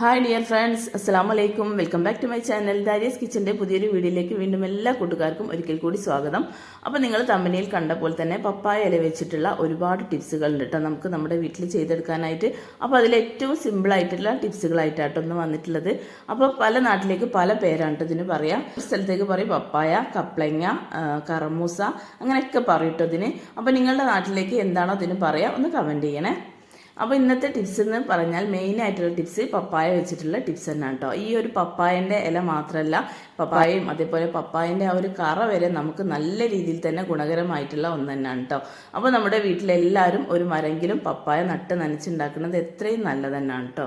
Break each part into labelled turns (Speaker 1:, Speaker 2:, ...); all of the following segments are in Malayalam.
Speaker 1: ഹായ് ഡിയർ ഫ്രണ്ട്സ് അസ്സാം വലൈക്കും welcome back to my channel Dariyas കിച്ചന്റെ പുതിയൊരു വീഡിയോയിലേക്ക് വീണ്ടും എല്ലാ കൂട്ടുകാർക്കും ഒരിക്കൽ കൂടി സ്വാഗതം. അപ്പോൾ നിങ്ങൾ തമ്പനിയിൽ കണ്ട പോലെ തന്നെ പപ്പായ ഇല വെച്ചിട്ടുള്ള ഒരുപാട് ടിപ്സുകൾ ഉണ്ട് കേട്ടോ നമുക്ക് നമ്മുടെ വീട്ടിൽ ചെയ്തെടുക്കാനായിട്ട്. അപ്പോൾ അതിൽ ഏറ്റവും സിമ്പിളായിട്ടുള്ള ടിപ്സുകളായിട്ടാട്ടോ ഒന്ന് വന്നിട്ടുള്ളത്. അപ്പോൾ പല നാട്ടിലേക്ക് പല പേരാണ് ഇതിന് പറയാം. ഒരു സ്ഥലത്തേക്ക് പറയും പപ്പായ കപ്ലങ്ങ കറമൂസ അങ്ങനെയൊക്കെ പറയും ട്ടോ ഇതിന്. അപ്പോൾ നിങ്ങളുടെ നാട്ടിലേക്ക് എന്താണോ ഇതിന് പറയാം ഒന്ന് കമന്റ് ചെയ്യണേ. അപ്പോൾ ഇന്നത്തെ ടിപ്സ് എന്ന് പറഞ്ഞാൽ മെയിൻ ആയിട്ടുള്ള ടിപ്സ് പപ്പായ വെച്ചിട്ടുള്ള ടിപ്സ് തന്നെയാണ് കേട്ടോ ഈ ഒരു പപ്പായന്റെ ഇല മാത്രമല്ല പപ്പായയും അതേപോലെ പപ്പായന്റെ ആ ഒരു കറ വരെ നമുക്ക് നല്ല രീതിയിൽ തന്നെ ഗുണകരമായിട്ടുള്ള ഒന്ന് തന്നെയാണ് കേട്ടോ അപ്പോൾ നമ്മുടെ വീട്ടിലെല്ലാവരും ഒരു മരെങ്കിലും പപ്പായ നട്ട് നനച്ചുണ്ടാക്കുന്നത് എത്രയും നല്ലത് കേട്ടോ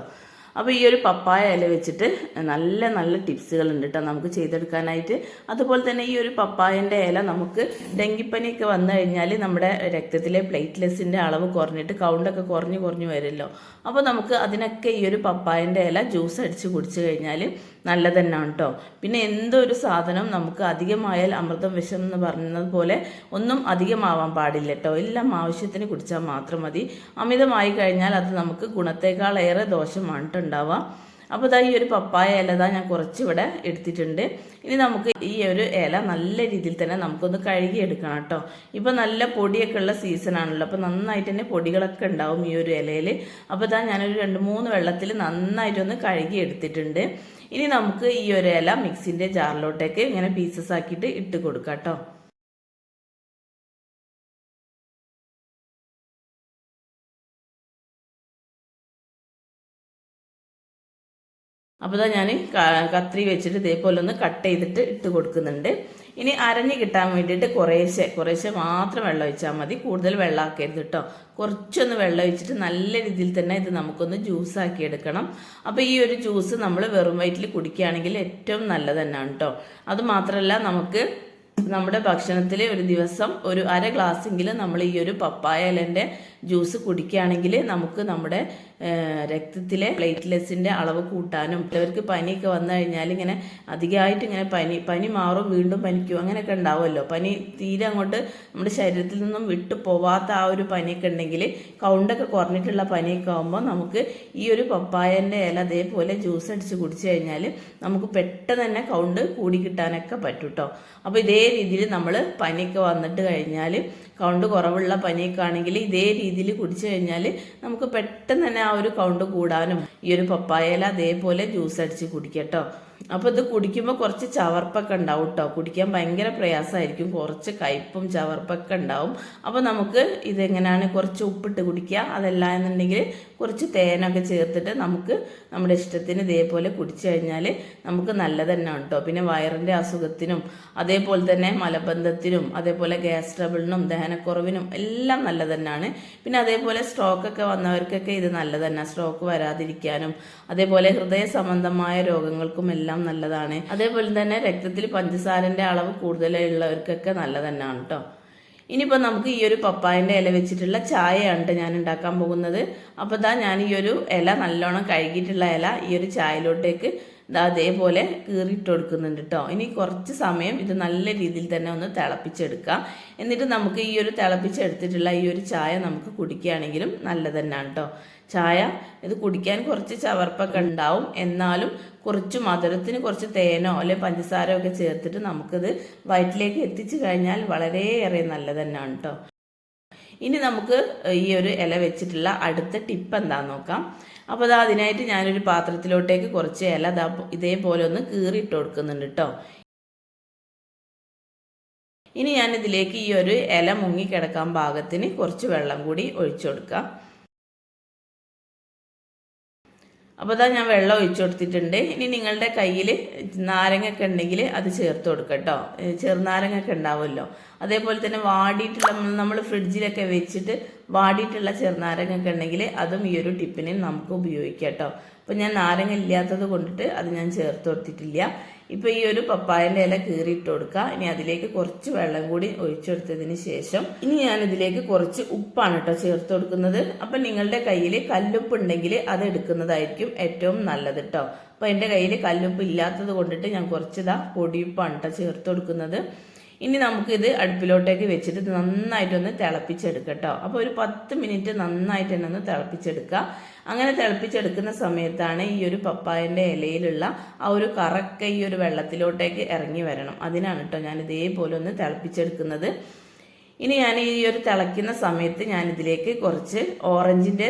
Speaker 1: അപ്പോൾ ഈ ഒരു പപ്പായ ഇല വെച്ചിട്ട് നല്ല നല്ല ടിപ്സുകൾ ഉണ്ട് കേട്ടോ നമുക്ക് ചെയ്തെടുക്കാനായിട്ട്. അതുപോലെ തന്നെ ഈ ഒരു പപ്പായന്റെ ഇല നമുക്ക് ഡെങ്കിപ്പനിയൊക്കെ വന്നു കഴിഞ്ഞാൽ നമ്മുടെ രക്തത്തിലെ പ്ലേറ്റ്ലെസിന്റെ അളവ് കുറഞ്ഞിട്ട് കൗണ്ടൊക്കെ കുറഞ്ഞു കുറഞ്ഞു വരുമല്ലോ അപ്പോൾ നമുക്ക് അതിനൊക്കെ ഈ ഒരു പപ്പായന്റെ ഇല ജ്യൂസ് അടിച്ച് കുടിച്ചു കഴിഞ്ഞാൽ നല്ലത് തന്നെയാണ് കേട്ടോ പിന്നെ എന്തൊരു സാധനം നമുക്ക് അധികമായാൽ അമൃതം വിഷം എന്ന് പറയുന്നത് പോലെ ഒന്നും അധികമാവാൻ പാടില്ല കേട്ടോ എല്ലാം ആവശ്യത്തിന് കുടിച്ചാൽ മാത്രം മതി. അമിതമായി കഴിഞ്ഞാൽ അത് നമുക്ക് ഗുണത്തേക്കാളേറെ ദോഷമാണ് ട്ടോ ഉണ്ടാവുക. അപ്പോൾ ഇതാ ഈ ഒരു പപ്പായ ഇല ഇതാ ഞാൻ കുറച്ചിവിടെ എടുത്തിട്ടുണ്ട്. ഇനി നമുക്ക് ഈ ഒരു ഇല നല്ല രീതിയിൽ തന്നെ നമുക്കൊന്ന് കഴുകി എടുക്കണം കേട്ടോ ഇപ്പോൾ നല്ല പൊടിയൊക്കെ ഉള്ള സീസണാണല്ലോ അപ്പോൾ നന്നായിട്ട് തന്നെ പൊടികളൊക്കെ ഉണ്ടാവും ഈ ഒരു ഇലയിൽ. അപ്പോൾ ഇതാ ഞാനൊരു രണ്ട് മൂന്ന് വെള്ളത്തിൽ നന്നായിട്ടൊന്ന് കഴുകി എടുത്തിട്ടുണ്ട് ഇനി നമുക്ക് ഈ ഒരു ഇല മിക്സിന്റെ ജാറിലോട്ടേക്ക് ഇങ്ങനെ പീസസ് ആക്കിയിട്ട് ഇട്ട് കൊടുക്കാം കേട്ടോ അപ്പോൾ ഞാൻ കത്രി വെച്ചിട്ട് ഇതേപോലെ ഒന്ന് കട്ട് ചെയ്തിട്ട് ഇട്ട് കൊടുക്കുന്നുണ്ട്. ഇനി അരഞ്ഞ് കിട്ടാൻ വേണ്ടിയിട്ട് കുറേശ്ശെ കുറേശ്ശെ മാത്രം വെള്ളം ഒഴിച്ചാൽ മതി. കൂടുതൽ വെള്ളമാക്കരുത് കേട്ടോ കുറച്ചൊന്ന് വെള്ളം ഒഴിച്ചിട്ട് നല്ല രീതിയിൽ തന്നെ ഇത് നമുക്കൊന്ന് ജ്യൂസാക്കി എടുക്കണം. അപ്പോൾ ഈ ഒരു ജ്യൂസ് നമ്മൾ വെറും വയറ്റിൽ കുടിക്കുകയാണെങ്കിൽ ഏറ്റവും നല്ലത് തന്നെയാണ് കേട്ടോ അത് മാത്രമല്ല നമുക്ക് നമ്മുടെ ഭക്ഷണത്തിൽ ഒരു ദിവസം ഒരു അര ഗ്ലാസ്സെങ്കിലും നമ്മൾ ഈ ഒരു പപ്പായ ഇലന്റെ ജ്യൂസ് കുടിക്കുകയാണെങ്കിൽ നമുക്ക് നമ്മുടെ രക്തത്തിലെ പ്ലേറ്റ്ലെസിന്റെ അളവ് കൂട്ടാനും ചിലവർക്ക് പനിയൊക്കെ വന്നു കഴിഞ്ഞാൽ ഇങ്ങനെ അധികമായിട്ട് ഇങ്ങനെ പനി പനി മാറും വീണ്ടും പനിക്കും അങ്ങനെയൊക്കെ ഉണ്ടാവുമല്ലോ. പനി തീരെ അങ്ങോട്ട് നമ്മുടെ ശരീരത്തിൽ നിന്നും വിട്ടു പോവാത്ത ആ ഒരു പനിയൊക്കെ ഉണ്ടെങ്കിൽ കൗണ്ടൊക്കെ കുറഞ്ഞിട്ടുള്ള പനിയൊക്കെ ആകുമ്പോൾ നമുക്ക് ഈ ഒരു പപ്പായന്റെ ഇല അതേപോലെ ജ്യൂസ് അടിച്ച് കുടിച്ചു കഴിഞ്ഞാൽ നമുക്ക് പെട്ടെന്ന് തന്നെ കൗണ്ട് കൂടി കിട്ടാനൊക്കെ പറ്റും കേട്ടോ അപ്പോൾ ഇതേ രീതിയിൽ നമ്മൾ പനിയൊക്കെ വന്നിട്ട് കഴിഞ്ഞാൽ കൗണ്ട് കുറവുള്ള പനിയൊക്കെ ആണെങ്കിൽ ഇതേ രീതിയിൽ കുടിച്ചു കഴിഞ്ഞാൽ നമുക്ക് പെട്ടെന്ന് തന്നെ ആ ഒരു കൗണ്ട് കൂടാനും ഈ ഒരു പപ്പായല അതേപോലെ ജ്യൂസ് അടിച്ച് കുടിക്കട്ടോ അപ്പോൾ ഇത് കുടിക്കുമ്പോൾ കുറച്ച് ചവർപ്പൊക്കെ ഉണ്ടാവും കേട്ടോ. കുടിക്കാൻ ഭയങ്കര പ്രയാസമായിരിക്കും. കുറച്ച് കയ്പും ചവർപ്പൊക്കെ ഉണ്ടാവും. അപ്പോൾ നമുക്ക് ഇതെങ്ങനെയാണ് കുറച്ച് ഉപ്പിട്ട് കുടിക്കുക? അതല്ല എന്നുണ്ടെങ്കിൽ കുറച്ച് തേനൊക്കെ ചേർത്തിട്ട് നമുക്ക് നമ്മുടെ ഇഷ്ടത്തിന് ഇതേപോലെ കുടിച്ചു കഴിഞ്ഞാൽ നമുക്ക് നല്ലത് തന്നെ കേട്ടോ. പിന്നെ വയറിന്റെ അസുഖത്തിനും അതേപോലെ തന്നെ മലബന്ധത്തിനും അതേപോലെ ഗ്യാസ് ട്രബിളിനും ദഹനക്കുറവിനും എല്ലാം നല്ലത് തന്നെയാണ് പിന്നെ അതേപോലെ സ്ട്രോക്കൊക്കെ വന്നവർക്കൊക്കെ ഇത് നല്ലത് തന്നെ സ്ട്രോക്ക് വരാതിരിക്കാനും അതേപോലെ ഹൃദയ സംബന്ധമായ രോഗങ്ങൾക്കും എല്ലാം നല്ലതാണ്. അതേപോലെ തന്നെ രക്തത്തിൽ പഞ്ചസാരന്റെ അളവ് കൂടുതലുള്ളവർക്കൊക്കെ നല്ലത് തന്നെയാണ് കേട്ടോ ഇനിയിപ്പോൾ നമുക്ക് ഈ ഒരു പപ്പായന്റെ ഇല വെച്ചിട്ടുള്ള ചായയാണ് ഞാൻ ഉണ്ടാക്കാൻ പോകുന്നത്. അപ്പോൾ ഇതാ ഞാൻ ഈ ഒരു ഇല നല്ലോണം കഴുകിയിട്ടുള്ള ഇല ഈ ഒരു ചായയിലോട്ടേക്ക് അതേപോലെ കീറിയിട്ട് കൊടുക്കുന്നുണ്ട് കേട്ടോ ഇനി കുറച്ച് സമയം ഇത് നല്ല രീതിയിൽ തന്നെ ഒന്ന് തിളപ്പിച്ചെടുക്കാം. എന്നിട്ട് നമുക്ക് ഈ ഒരു തിളപ്പിച്ചെടുത്തിട്ടുള്ള ഈ ഒരു ചായ നമുക്ക് കുടിക്കുകയാണെങ്കിലും നല്ലത് തന്നെയാണ് കേട്ടോ ചായ ഇത് കുടിക്കാൻ കുറച്ച് ചവർപ്പൊക്കെ ഉണ്ടാവും. എന്നാലും കുറച്ച് മധുരത്തിന് കുറച്ച് തേനോ അല്ലെ പഞ്ചസാരോ ഒക്കെ ചേർത്തിട്ട് നമുക്കിത് വയറ്റിലേക്ക് എത്തിച്ചു കഴിഞ്ഞാൽ വളരെയേറെ നല്ലത് തന്നെയാണ് കേട്ടോ ഇനി നമുക്ക് ഈ ഒരു ഇല വെച്ചിട്ടുള്ള അടുത്ത ടിപ്പ് എന്താന്ന് നോക്കാം. അപ്പോൾ അത് അതിനായിട്ട് ഞാനൊരു പാത്രത്തിലോട്ടേക്ക് കുറച്ച് ഇല ഇതേപോലെ ഒന്ന് കീറിയിട്ട് കൊടുക്കുന്നുണ്ട് കേട്ടോ ഇനി ഞാനിതിലേക്ക് ഈ ഒരു ഇല മുങ്ങിക്കിടക്കാൻ ഭാഗത്തിന് കുറച്ച് വെള്ളം കൂടി ഒഴിച്ചു കൊടുക്കാം. അപ്പോൾ അതാ ഞാൻ വെള്ളം ഒഴിച്ചു കൊടുത്തിട്ടുണ്ട്. ഇനി നിങ്ങളുടെ കയ്യിൽ നാരങ്ങയൊക്കെ ഉണ്ടെങ്കിൽ അത് ചേർത്ത് കൊടുക്കട്ടോ കേട്ടോ ചെറുനാരങ്ങയൊക്കെ ഉണ്ടാവുമല്ലോ. അതേപോലെ തന്നെ വാടിയിട്ടുള്ള നമ്മൾ ഫ്രിഡ്ജിലൊക്കെ വെച്ചിട്ട് വാടിയിട്ടുള്ള ചെറുനാരങ്ങയൊക്കെ ഉണ്ടെങ്കിൽ അതും ഈ ഒരു ടിപ്പിന് നമുക്ക് ഉപയോഗിക്കാം കേട്ടോ അപ്പോൾ ഞാൻ നാരങ്ങ ഇല്ലാത്തത് കൊണ്ടിട്ട് അത് ഞാൻ ചേർത്ത് കൊടുത്തിട്ടില്ല. ഇപ്പോൾ ഈ ഒരു പപ്പായന്റെ ഇല കീറിയിട്ട് കൊടുക്കുക ഇനി അതിലേക്ക് കുറച്ച് വെള്ളം കൂടി ഒഴിച്ചെടുത്തതിന് ശേഷം ഇനി ഞാൻ ഇതിലേക്ക് കുറച്ച് ഉപ്പാണ് കേട്ടോ ചേർത്ത് കൊടുക്കുന്നത്. അപ്പം നിങ്ങളുടെ കയ്യിൽ കല്ലുപ്പ് ഉണ്ടെങ്കിൽ അത് എടുക്കുന്നതായിരിക്കും ഏറ്റവും നല്ലത് കേട്ടോ അപ്പോൾ എന്റെ കയ്യിൽ കല്ലുപ്പ് ഇല്ലാത്തത് കൊണ്ടിട്ട് ഞാൻ കുറച്ച് ഇതാ പൊടിയുപ്പാണ് കേട്ടോ ചേർത്ത് കൊടുക്കുന്നത്. ഇനി നമുക്കിത് അടുപ്പിലോട്ടേക്ക് വെച്ചിട്ട് നന്നായിട്ടൊന്ന് തിളപ്പിച്ചെടുക്കാം കേട്ടോ അപ്പോൾ ഒരു പത്ത് മിനിറ്റ് നന്നായിട്ട് തന്നെ ഒന്ന് തിളപ്പിച്ചെടുക്കുക. അങ്ങനെ തിളപ്പിച്ചെടുക്കുന്ന സമയത്താണ് ഈ ഒരു പപ്പായന്റെ ഇലയിലുള്ള ആ ഒരു കറക്ക ഈ ഒരു വെള്ളത്തിലോട്ടേക്ക് ഇറങ്ങി വരണം. അതിനാണ് കേട്ടോ ഞാൻ ഇതേപോലെ ഒന്ന് തിളപ്പിച്ചെടുക്കുന്നത്. ഇനി ഞാൻ ഈ ഒരു തിളയ്ക്കുന്ന സമയത്ത് ഞാൻ ഇതിലേക്ക് കുറച്ച് ഓറഞ്ചിന്റെ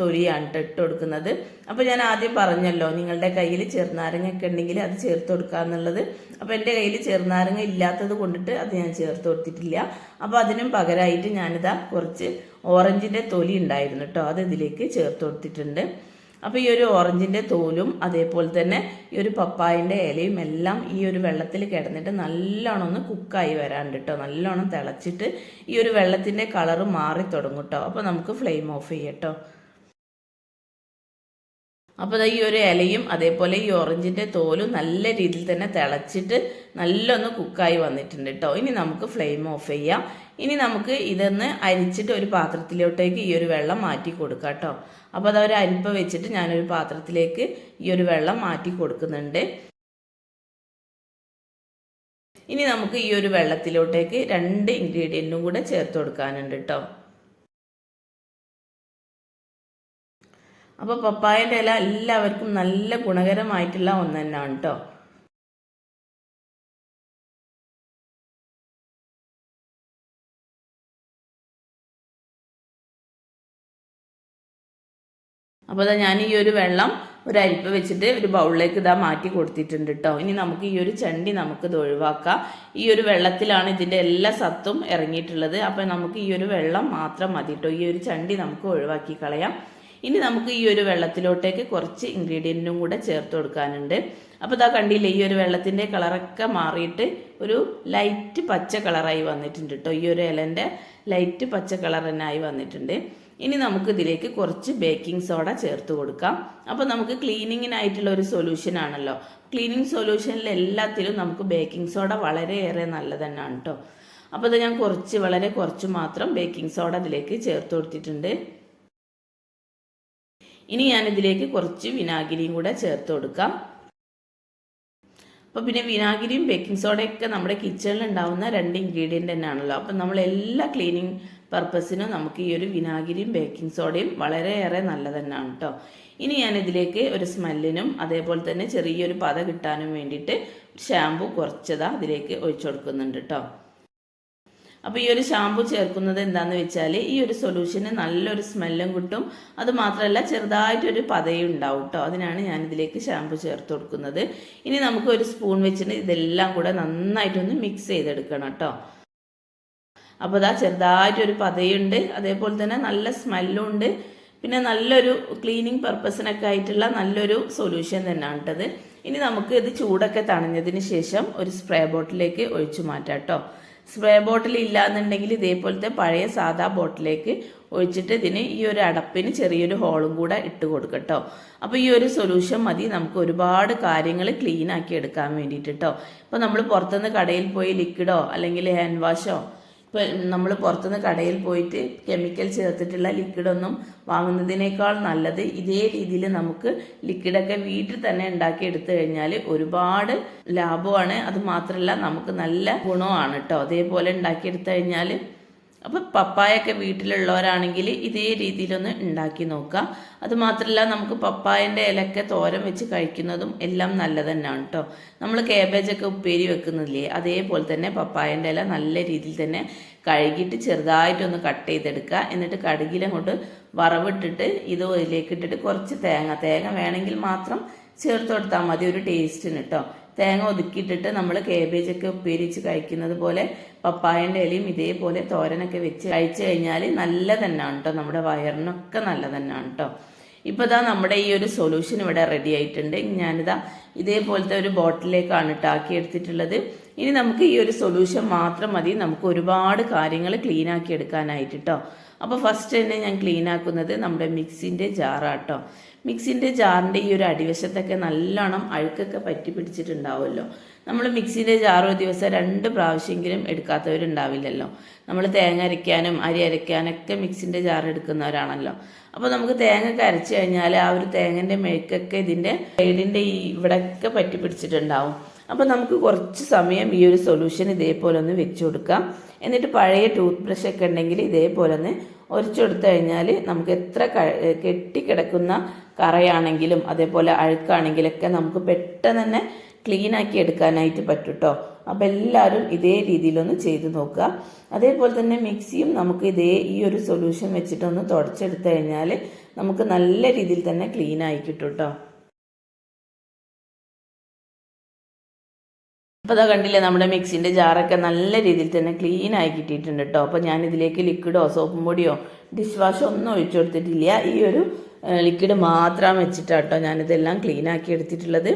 Speaker 1: തൊലിയാണ് ട്ടോ ഇട്ട് കൊടുക്കുന്നത്. അപ്പോൾ ഞാൻ ആദ്യം പറഞ്ഞല്ലോ നിങ്ങളുടെ കയ്യിൽ ചെറുനാരങ്ങ ഒക്കെ ഉണ്ടെങ്കിൽ അത് ചേർത്ത് കൊടുക്കുക എന്നുള്ളത്. അപ്പോൾ എന്റെ കയ്യിൽ ചെറുനാരങ്ങ ഇല്ലാത്തത് കൊണ്ടിട്ട് അത് ഞാൻ ചേർത്ത് കൊടുത്തിട്ടില്ല. അപ്പോൾ അതിനും പകരമായിട്ട് ഞാനിതാ കുറച്ച് ഓറഞ്ചിന്റെ തൊലി ഉണ്ടായിരുന്നു കേട്ടോ അത് ഇതിലേക്ക് ചേർത്ത് കൊടുത്തിട്ടുണ്ട്. അപ്പോൾ ഈ ഒരു ഓറഞ്ചിന്റെ തോലും അതേപോലെ തന്നെ ഈ ഒരു പപ്പായന്റെ ഇലയും എല്ലാം ഈ ഒരു വെള്ളത്തിൽ കിടന്നിട്ട് നല്ലോണം ഒന്ന് കുക്കായി വരാണ്ട് കേട്ടോ നല്ലോണം തിളച്ചിട്ട് ഈ ഒരു വെള്ളത്തിന്റെ കളറ് മാറി തുടങ്ങും കേട്ടോ. അപ്പോൾ നമുക്ക് ഫ്ലെയിം ഓഫ് ചെയ്യാം കേട്ടോ. അപ്പോൾ ഈ ഒരു ഇലയും അതേപോലെ ഈ ഓറഞ്ചിന്റെ തോലും നല്ല രീതിയിൽ തന്നെ തിളച്ചിട്ട് നല്ലൊന്ന് കുക്കായി വന്നിട്ടുണ്ട് കേട്ടോ ഇനി നമുക്ക് ഫ്ലെയിം ഓഫ് ചെയ്യാം. ഇനി നമുക്ക് ഇതൊന്ന് അരിച്ചിട്ട് ഒരു പാത്രത്തിലോട്ടേക്ക് ഈ ഒരു വെള്ളം മാറ്റി കൊടുക്കാം കേട്ടോ അപ്പോൾ അതൊരു അരിപ്പ വെച്ചിട്ട് ഞാനൊരു പാത്രത്തിലേക്ക് ഈ ഒരു വെള്ളം മാറ്റി കൊടുക്കുന്നുണ്ട്. ഇനി നമുക്ക് ഈ ഒരു വെള്ളത്തിലോട്ടേക്ക് രണ്ട് ഇൻഗ്രീഡിയന്റും കൂടെ ചേർത്ത് കൊടുക്കാനുണ്ട് കേട്ടോ അപ്പോൾ പപ്പായന്റെ ഇല എല്ലാവർക്കും നല്ല ഗുണകരമായിട്ടുള്ള ഒന്ന് തന്നെയാണ് കേട്ടോ അപ്പോൾ അതാ ഞാൻ ഈ ഒരു വെള്ളം ഒരു അരിപ്പ് വെച്ചിട്ട് ഒരു ബൗളിലേക്ക് ഇതാ മാറ്റി കൊടുത്തിട്ടുണ്ട് കേട്ടോ ഇനി നമുക്ക് ഈ ഒരു ചണ്ടി നമുക്ക് ഇത് ഒഴിവാക്കാം. ഈ ഒരു വെള്ളത്തിലാണ് ഇതിന്റെ എല്ലാ സത്തും ഇറങ്ങിയിട്ടുള്ളത്. അപ്പോൾ നമുക്ക് ഈ ഒരു വെള്ളം മാത്രം മതി കേട്ടോ ഈ ഒരു ചണ്ടി നമുക്ക് ഒഴിവാക്കി കളയാം. ഇനി നമുക്ക് ഈ ഒരു വെള്ളത്തിലോട്ടേക്ക് കുറച്ച് ഇൻഗ്രീഡിയന്റും കൂടെ ചേർത്ത് കൊടുക്കാനുണ്ട്. അപ്പോൾ ഇതാ കണ്ടില്ലേ ഈ ഒരു വെള്ളത്തിന്റെ കളറൊക്കെ മാറിയിട്ട് ഒരു ലൈറ്റ് പച്ച കളറായി വന്നിട്ടുണ്ട് കേട്ടോ ഈ ഒരു ഇലന്റെ ലൈറ്റ് പച്ച കളർ തന്നെ ആയി വന്നിട്ടുണ്ട്. ഇനി നമുക്ക് ഇതിലേക്ക് കുറച്ച് ബേക്കിംഗ് സോഡ ചേർത്ത് കൊടുക്കാം. അപ്പോൾ നമുക്ക് ക്ലീനിങ്ങിനായിട്ടുള്ള ഒരു സൊല്യൂഷൻ ആണല്ലോ. ക്ലീനിങ് സൊല്യൂഷനിൽ എല്ലാത്തിലും നമുക്ക് ബേക്കിംഗ് സോഡ വളരെയേറെ നല്ലത് തന്നെയാണ് കേട്ടോ അപ്പോൾ ഇത് ഞാൻ കുറച്ച് വളരെ കുറച്ച് മാത്രം ബേക്കിംഗ് സോഡ അതിലേക്ക് ചേർത്ത് കൊടുത്തിട്ടുണ്ട്. ഇനി ഞാൻ ഇതിലേക്ക് കുറച്ച് വിനാഗിരിയും കൂടെ ചേർത്ത് കൊടുക്കാം. അപ്പോൾ പിന്നെ വിനാഗിരിയും ബേക്കിംഗ് സോഡയൊക്കെ നമ്മുടെ കിച്ചണിൽ ഉണ്ടാവുന്ന രണ്ട് ഇൻഗ്രീഡിയന്റ് തന്നെയാണല്ലോ. അപ്പം നമ്മൾ എല്ലാ ക്ലീനിങ് പർപ്പസിനും നമുക്ക് ഈ ഒരു വിനാഗിരിയും ബേക്കിംഗ് സോഡയും വളരെയേറെ നല്ലത് തന്നെയാണ് കേട്ടോ ഇനി ഞാൻ ഇതിലേക്ക് ഒരു സ്മെല്ലിനും അതേപോലെ തന്നെ ചെറിയൊരു പത കിട്ടാനും വേണ്ടിയിട്ട് ഷാമ്പു കുറച്ചതാ അതിലേക്ക് ഒഴിച്ചു കൊടുക്കുന്നുണ്ട് കേട്ടോ അപ്പോൾ ഈ ഒരു ഷാമ്പു ചേർക്കുന്നത് എന്താണെന്ന് വെച്ചാൽ ഈ ഒരു സൊല്യൂഷന് നല്ലൊരു സ്മെല്ലും കിട്ടും. അത് മാത്രമല്ല ചെറുതായിട്ടൊരു പതയും ഉണ്ടാവും കേട്ടോ അതിനാണ് ഞാൻ ഇതിലേക്ക് ഷാമ്പു ചേർത്ത് കൊടുക്കുന്നത്. ഇനി നമുക്ക് ഒരു സ്പൂൺ വെച്ചിട്ട് ഇതെല്ലാം കൂടെ നന്നായിട്ടൊന്ന് മിക്സ് ചെയ്തെടുക്കണം കേട്ടോ അപ്പോൾ ഇതാ ചെറുതായിട്ടൊരു പതയുണ്ട്. അതേപോലെ തന്നെ നല്ല സ്മെല്ലും ഉണ്ട്. പിന്നെ നല്ലൊരു ക്ലീനിങ് പർപ്പസിനൊക്കെ ആയിട്ടുള്ള നല്ലൊരു സൊല്യൂഷൻ തന്നെയാണ് കേട്ടത് ഇനി നമുക്ക് ഇത് ചൂടൊക്കെ തണഞ്ഞതിന് ശേഷം ഒരു സ്പ്രേ ബോട്ടിലേക്ക് ഒഴിച്ചു മാറ്റാം കേട്ടോ സ്പ്രേ ബോട്ടിൽ ഇല്ലാന്നുണ്ടെങ്കിൽ ഇതേപോലത്തെ പഴയ സാധാ ബോട്ടിലേക്ക് ഒഴിച്ചിട്ട് ഇതിന് ഈ ഒരു അടപ്പിന് ചെറിയൊരു ഹോളും കൂടെ ഇട്ട് കൊടുക്കട്ടോ. അപ്പോൾ ഈ ഒരു സൊല്യൂഷൻ മതി. നമുക്ക് ഒരുപാട് കാര്യങ്ങൾ ക്ലീൻ ആക്കി എടുക്കാൻ വേണ്ടിയിട്ട് കേട്ടോ നമ്മൾ പുറത്തുനിന്ന് കടയിൽ പോയി ലിക്വിഡോ അല്ലെങ്കിൽ ഹാൻഡ് വാഷോ ഇപ്പോൾ നമ്മൾ പുറത്തുനിന്ന് കടയിൽ പോയിട്ട് കെമിക്കൽ ചേർത്തിട്ടുള്ള ലിക്വിഡൊന്നും വാങ്ങുന്നതിനേക്കാൾ നല്ലത് ഇതേ രീതിയിൽ നമുക്ക് ലിക്വിഡൊക്കെ വീട്ടിൽ തന്നെ ഉണ്ടാക്കി എടുത്തു കഴിഞ്ഞാൽ ഒരുപാട് ലാഭമാണ്. അത് മാത്രമല്ല നമുക്ക് നല്ല ഗുണമാണ് കേട്ടോ അതേപോലെ ഉണ്ടാക്കിയെടുത്തു കഴിഞ്ഞാൽ അപ്പോൾ പപ്പായൊക്കെ വീട്ടിലുള്ളവരാണെങ്കിൽ ഇതേ രീതിയിലൊന്ന് ഉണ്ടാക്കി നോക്കുക അത് മാത്രമല്ല നമുക്ക് പപ്പായന്റെ ഇലക്കെ തോരൻ വെച്ച് കഴിക്കുന്നതും എല്ലാം നല്ലത് തന്നെയാണ് കേട്ടോ നമ്മൾ കേബേജൊക്കെ ഉപ്പേരി വെക്കുന്നില്ലേ അതേപോലെ തന്നെ പപ്പായന്റെ ഇല നല്ല രീതിയിൽ തന്നെ കഴുകിയിട്ട് ചെറുതായിട്ടൊന്ന് കട്ട് ചെയ്തെടുക്കുക. എന്നിട്ട് കടുകിലങ്ങോട്ട് വറവിട്ടിട്ട് ഇത് ഇതിലേക്ക് ഇട്ടിട്ട് കുറച്ച് തേങ്ങ തേങ്ങ വേണമെങ്കിൽ മാത്രം ചേർത്ത് കൊടുത്താൽ മതി ഒരു ടേസ്റ്റിന് കേട്ടോ തേങ്ങ ഒതുക്കിയിട്ടിട്ട് നമ്മൾ കേബേജൊക്കെ ഉപ്പേരിച്ച് കഴിക്കുന്നത് പോലെ പപ്പായന്റെ ഇലയും ഇതേപോലെ തോരനൊക്കെ വെച്ച് കഴിച്ചു കഴിഞ്ഞാൽ നല്ല തന്നെയാണ് കേട്ടോ നമ്മുടെ വയറിനൊക്കെ നല്ല തന്നെയാണ് കേട്ടോ ഇപ്പോൾ ഇതാ നമ്മുടെ ഈ ഒരു സൊല്യൂഷൻ ഇവിടെ റെഡി ആയിട്ടുണ്ട്. ഞാനിതാ ഇതേപോലത്തെ ഒരു ബോട്ടിലേക്കാണ് കേട്ടോ ആക്കി എടുത്തിട്ടുള്ളത്. ഇനി നമുക്ക് ഈ ഒരു സൊല്യൂഷൻ മാത്രം മതി. നമുക്ക് ഒരുപാട് കാര്യങ്ങൾ ക്ലീൻ ആക്കി എടുക്കാനായിട്ട് കേട്ടോ അപ്പോൾ ഫസ്റ്റ് തന്നെ ഞാൻ ക്ലീൻ ആക്കുന്നത് നമ്മുടെ മിക്സിന്റെ ജാറാട്ടോ മിക്സിന്റെ ജാറിന്റെ ഈ ഒരു അടിവശത്തൊക്കെ നല്ലോണം അഴുക്കൊക്കെ പറ്റി പിടിച്ചിട്ടുണ്ടാവുമല്ലോ. നമ്മൾ മിക്സിന്റെ ഒരു ദിവസം രണ്ട് പ്രാവശ്യമെങ്കിലും എടുക്കാത്തവരുണ്ടാവില്ലല്ലോ. നമ്മൾ തേങ്ങ അരയ്ക്കാനും അരി അരയ്ക്കാനൊക്കെ മിക്സിന്റെ ജാർ എടുക്കുന്നവരാണല്ലോ. അപ്പോൾ നമുക്ക് തേങ്ങ അരച്ച് കഴിഞ്ഞാൽ ആ ഒരു തേങ്ങന്റെ മെഴുക്കൊക്കെ ഇതിന്റെ സൈഡിന്റെ ഈ ഇവിടെയൊക്കെ പറ്റി പിടിച്ചിട്ടുണ്ടാവും. അപ്പോൾ നമുക്ക് കുറച്ച് സമയം ഈ ഒരു സൊല്യൂഷൻ ഇതേപോലെ ഒന്ന് വെച്ച് കൊടുക്കാം. എന്നിട്ട് പഴയ ടൂത്ത് ബ്രഷ് ഒക്കെ ഉണ്ടെങ്കിൽ ഇതേപോലെ ഒന്ന് ഒരച്ചെടുത്തു കഴിഞ്ഞാൽ നമുക്ക് എത്ര കെട്ടിക്കിടക്കുന്ന കറയാണെങ്കിലും അതേപോലെ അഴുക്കാണെങ്കിലൊക്കെ നമുക്ക് പെട്ടെന്ന് തന്നെ ക്ലീൻ ആക്കി എടുക്കാനായിട്ട് പറ്റും കേട്ടോ അപ്പോൾ എല്ലാവരും ഇതേ രീതിയിലൊന്ന് ചെയ്ത് നോക്കുക. അതേപോലെ തന്നെ മിക്സിയും നമുക്ക് ഇതേ ഈ ഒരു സൊല്യൂഷൻ വെച്ചിട്ടൊന്ന് തുടച്ചെടുത്തു കഴിഞ്ഞാൽ നമുക്ക് നല്ല രീതിയിൽ തന്നെ ക്ലീൻ ആയി കിട്ടും കേട്ടോ അപ്പോൾ അതാ കണ്ടില്ലേ നമ്മുടെ മിക്സിന്റെ ജാറൊക്കെ നല്ല രീതിയിൽ തന്നെ ക്ലീൻ ആയി കിട്ടിയിട്ടുണ്ട് കേട്ടോ അപ്പോൾ ഞാനിതിലേക്ക് ലിക്വിഡോ സോപ്പും പൊടിയോ ഡിഷ് വാഷോ ഒന്നും ഒഴിച്ചു കൊടുത്തിട്ടില്ല. ഈ ഒരു ലിക്വിഡ് മാത്രം വെച്ചിട്ടാണ് കേട്ടോ ഞാനിതെല്ലാം ക്ലീൻ ആക്കി എടുത്തിട്ടുള്ളത്.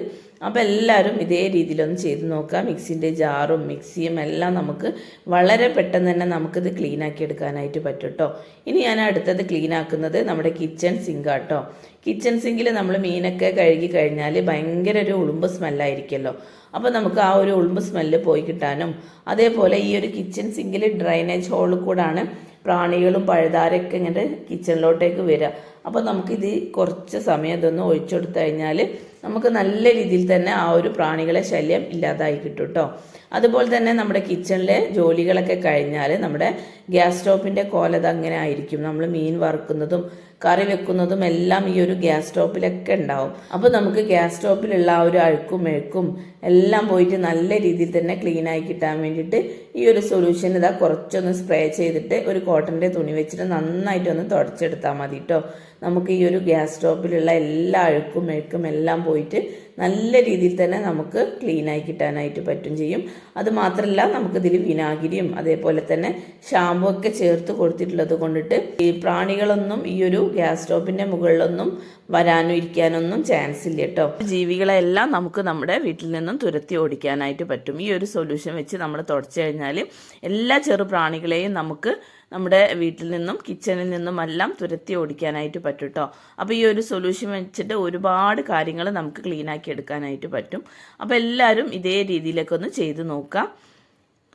Speaker 1: അപ്പോൾ എല്ലാവരും ഇതേ രീതിയിലൊന്ന് ചെയ്ത് നോക്കുക. മിക്സിന്റെ ജാറും മിക്സിയും എല്ലാം നമുക്ക് വളരെ പെട്ടെന്ന് തന്നെ നമുക്കിത് ക്ലീൻ ആക്കി എടുക്കാനായിട്ട് പറ്റും കേട്ടോ ഇനി ഞാൻ അടുത്തത് ക്ലീൻ ആക്കുന്നത് നമ്മുടെ കിച്ചൺ സിങ്ക് കേട്ടോ കിച്ചൺ സിങ്കിൽ നമ്മൾ മീനൊക്കെ കഴുകി കഴിഞ്ഞാൽ ഭയങ്കര ഒരു ഉളുമ്പ് സ്മെല്ലായിരിക്കുമല്ലോ അപ്പോൾ നമുക്ക് ആ ഒരു ഉളുമ്പ് സ്മെല്ല് പോയി കിട്ടാനും അതേപോലെ ഈ ഒരു കിച്ചൺ സിങ്കിൽ ഡ്രൈനേജ് ഹോളിൽ കൂടാണ് പ്രാണികളും പഴുതാരൊക്കെ ഇങ്ങനെ കിച്ചണിലോട്ടേക്ക് വരിക അപ്പോൾ നമുക്കിത് കുറച്ച് സമയം ഇതൊന്ന് ഒഴിച്ചെടുത്തു കഴിഞ്ഞാൽ നമുക്ക് നല്ല രീതിയിൽ തന്നെ ആ ഒരു പ്രാണികളെ ശല്യം ഇല്ലാതായി കിട്ടും കേട്ടോ അതുപോലെ തന്നെ നമ്മുടെ കിച്ചണിലെ ജോലികളൊക്കെ കഴിഞ്ഞാൽ നമ്മുടെ ഗ്യാസ് സ്റ്റോപ്പിന്റെ കോലത് അങ്ങനെ ആയിരിക്കും. നമ്മൾ മീൻ വറുക്കുന്നതും കറി വെക്കുന്നതും എല്ലാം ഈ ഒരു ഗ്യാസ് സ്റ്റോപ്പിലൊക്കെ ഉണ്ടാവും. അപ്പോൾ നമുക്ക് ഗ്യാസ് സ്റ്റോപ്പിലുള്ള ആ ഒരു അഴുക്കും മെഴുക്കും എല്ലാം പോയിട്ട് നല്ല രീതിയിൽ തന്നെ ക്ലീൻ ആയി കിട്ടാൻ വേണ്ടിയിട്ട് ഈ ഒരു സൊല്യൂഷൻ ഇതാ കുറച്ചൊന്ന് സ്പ്രേ ചെയ്തിട്ട് ഒരു കോട്ടന്റെ തുണി വെച്ചിട്ട് നന്നായിട്ടൊന്ന് തുടച്ചെടുത്താൽ മതി കേട്ടോ നമുക്ക് ഈ ഒരു ഗ്യാസ് സ്റ്റോപ്പിലുള്ള എല്ലാ അഴുക്കും മെഴുക്കും എല്ലാം പോയിട്ട് നല്ല രീതിയിൽ തന്നെ നമുക്ക് ക്ലീൻ ആയി കിട്ടാനായിട്ട് പറ്റും ചെയ്യും. അത് മാത്രമല്ല നമുക്കിതിൽ വിനാഗിരിയും അതേപോലെ തന്നെ ഷാമ്പു ഒക്കെ ചേർത്ത് കൊടുത്തിട്ടുള്ളത് കൊണ്ടിട്ട് ഈ പ്രാണികളൊന്നും ഈ ഒരു ഗ്യാസ് സ്റ്റോപ്പിന്റെ മുകളിലൊന്നും വരാനും ഇരിക്കാനൊന്നും ചാൻസ് ഇല്ല കേട്ടോ ജീവികളെല്ലാം നമുക്ക് നമ്മുടെ വീട്ടിൽ നിന്നും തുരത്തി ഓടിക്കാനായിട്ട് പറ്റും. ഈ ഒരു സൊല്യൂഷൻ വെച്ച് നമ്മൾ തുടച്ചു കഴിഞ്ഞാൽ എല്ലാ ചെറുപ്രാണികളെയും നമുക്ക് നമ്മുടെ വീട്ടിൽ നിന്നും കിച്ചണിൽ നിന്നും എല്ലാം തുരത്തി ഓടിക്കാനായിട്ട് പറ്റും കേട്ടോ അപ്പോൾ ഈ ഒരു സൊല്യൂഷൻ വെച്ചിട്ട് ഒരുപാട് കാര്യങ്ങൾ നമുക്ക് ക്ലീനാക്കി എടുക്കാനായിട്ട് പറ്റും. അപ്പോൾ എല്ലാവരും ഇതേ രീതിയിലൊക്കെ ഒന്ന് ചെയ്ത് നോക്കാം.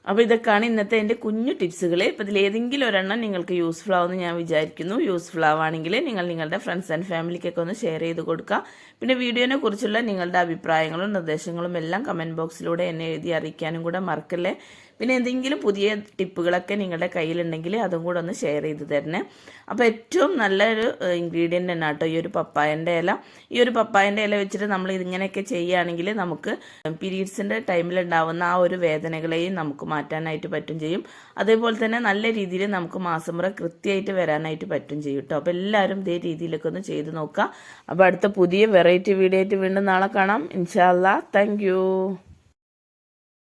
Speaker 1: അപ്പോൾ ഇതൊക്കെയാണ് ഇന്നത്തെ എന്റെ കുഞ്ഞു ടിപ്സുകൾ ഇപ്പോൾ ഇതിലേതെങ്കിലും ഒരെണ്ണം നിങ്ങൾക്ക് യൂസ്ഫുൾ ആവുമെന്ന് ഞാൻ വിചാരിക്കുന്നു. യൂസ്ഫുൾ ആവുകയാണെങ്കിൽ നിങ്ങൾ നിങ്ങളുടെ ഫ്രണ്ട്സ് ആൻഡ് ഫാമിലിക്കൊക്കെ ഒന്ന് ഷെയർ ചെയ്ത് കൊടുക്കുക. പിന്നെ വീഡിയോനെ കുറിച്ചുള്ള നിങ്ങളുടെ അഭിപ്രായങ്ങളും നിർദ്ദേശങ്ങളും എല്ലാം കമന്റ് ബോക്സിലൂടെ എന്നെ എഴുതി അറിയിക്കാനും കൂടെ മറക്കല്ലേ? പിന്നെ എന്തെങ്കിലും പുതിയ ടിപ്പുകളൊക്കെ നിങ്ങളുടെ കയ്യിലുണ്ടെങ്കിൽ അതും കൂടെ ഒന്ന് ഷെയർ ചെയ്ത് തരണേ. അപ്പോൾ ഏറ്റവും നല്ലൊരു ഇൻഗ്രീഡിയന്റ് തന്നെ കേട്ടോ ഈ ഒരു പപ്പായന്റെ ഇല. ഈ ഒരു പപ്പായന്റെ ഇല വെച്ചിട്ട് നമ്മൾ ഇതിങ്ങനെയൊക്കെ ചെയ്യുകയാണെങ്കിൽ നമുക്ക് പീരീഡ്സിന്റെ ടൈമിലുണ്ടാവുന്ന ആ ഒരു വേദനകളെയും നമുക്ക് മാറ്റാനായിട്ട് പറ്റും ചെയ്യും. അതേപോലെ തന്നെ നല്ല രീതിയിൽ നമുക്ക് മാസമുറ കൃത്യമായിട്ട് വരാനായിട്ട് പറ്റും ചെയ്യും കേട്ടോ അപ്പോൾ എല്ലാവരും ഇതേ രീതിയിലൊക്കെ ഒന്ന് ചെയ്ത് നോക്കുക. അപ്പോൾ അടുത്ത പുതിയ വെറൈറ്റി വീഡിയോ ആയിട്ട് വീണ്ടും നാളെ കാണാം. ഇൻഷാല്ല താങ്ക്